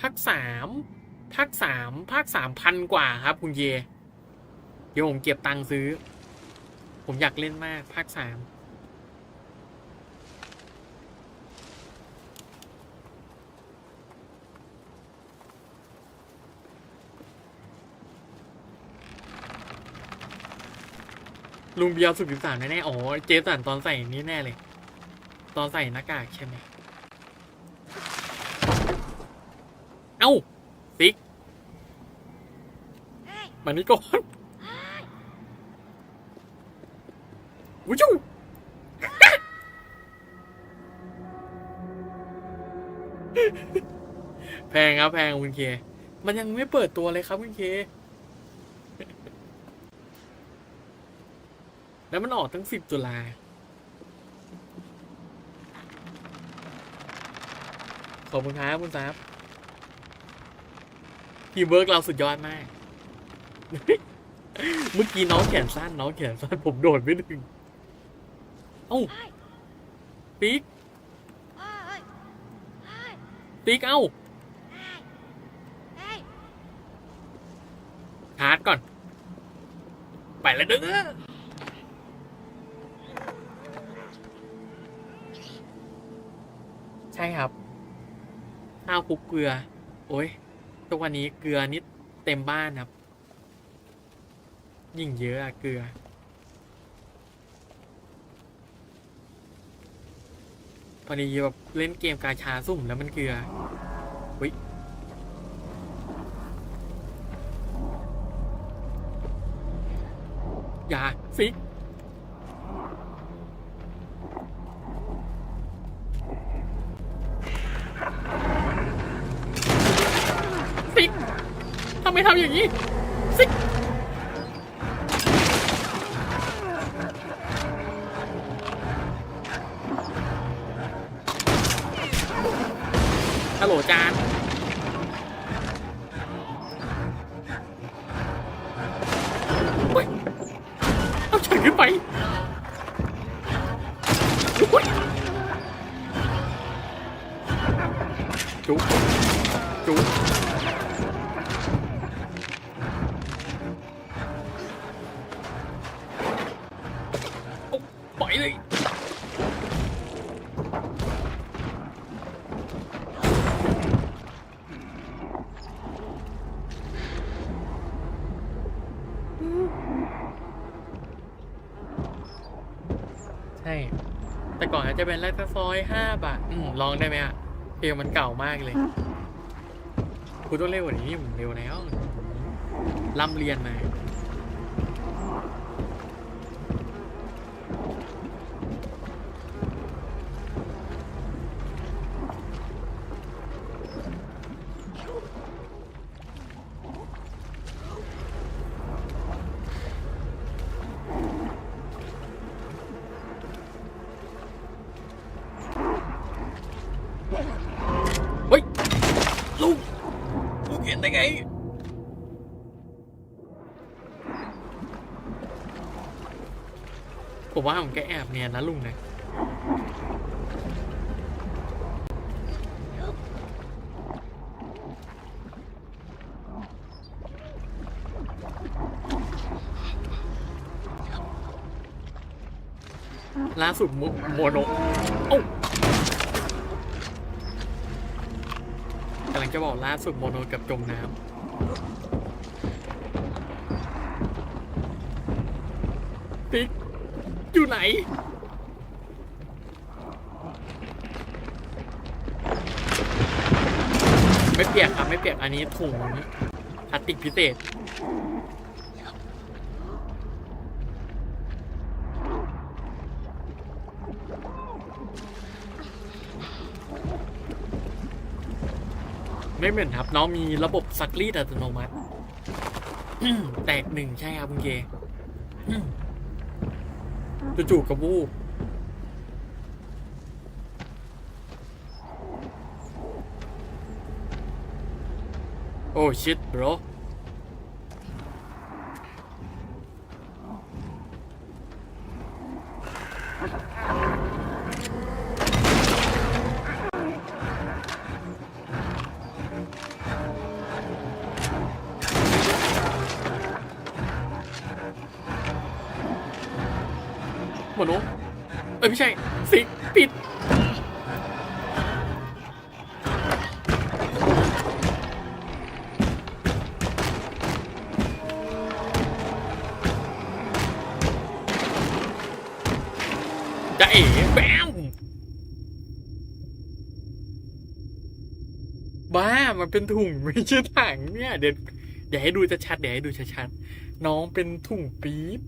ภาคสามภาคสามภาคสามพันกว่าครับ คุณเย เดี๋ยวผมเก็บตังค์ซื้อ ผมอยากเล่นมากภาคสามลุงเบียร์สุดสิบสามแน่ๆอ๋อ เจสันตอนใส่นี้แน่เลย ตอนใส่หน้ากากใช่ไหม เอ้าซิกมานี่ก่อนวุ้ยแพงครับแพงคุณเค มันยังไม่เปิดตัวเลยครับคุณเค แล้วมันออกตั้งสิบตุลาขอบคุณครับคุณซับ ทีมเวิร์กเราสุดยอดมาก เมื่อกี้น้องแขนสั้นน้องแขนสั้นผมโดดไม่ถึงเอ้าปิ๊กปิ๊กเอ้าชาร์จก่อน ไปแล้วเด้อใช่ครับข้าวคลุกเกลือ โอ้ย ทุกวันนี้เกลือนิดเต็มบ้านครับ ยิ่งเยอะอะเกลือ พอดีแบบเล่นเกมกาชาสุ่มแล้วมันเกลือเฮ้ยอย่าฟิก ไมทำอย่างนี้ฟิฮัลโหลจานเฮ้ยเอาฉันขึ้นไปจุ๊จุ๊ อยเลยใช่ แต่ก่อนอาจจะเป็นแรกซอยห้าบาท อืมลองได้ไหมอะเพลงมันเก่ามากเลย คุณต้องเร็วกว่านี้ผมเร็วแล้วร่ำเรียนมา เฮ้ย ลูก ลูกเห็ นได้ไงผมว่าผมแกแอบเนียนนะลุงนะล่าสุดโมโนเอ้า กำลังจะบอกล่าสุดโมโนกับจมน้ำติ๊กอยู่ไหน ไม่เปียกครับ ไม่เปียกอันนี้ถุงพลาสติกพิเศษ ไม่เหมือนครับ น้องมีระบบซักรีดอัตโนมัติ แตกหนึ่งใช่ครับคุณเกจจู่ๆกระบูบโอ้ชิต bro หมโนเอ้ยไม่ใช่สิปิดจะเอ๋แบมบ้า มันเป็นถุงไม่ใช่ถังเนี่ย เดี๋ยวเดี๋ยวให้ดูชัดๆเดี๋ยวให้ดูชัดๆน้องเป็นถุงปี๊บ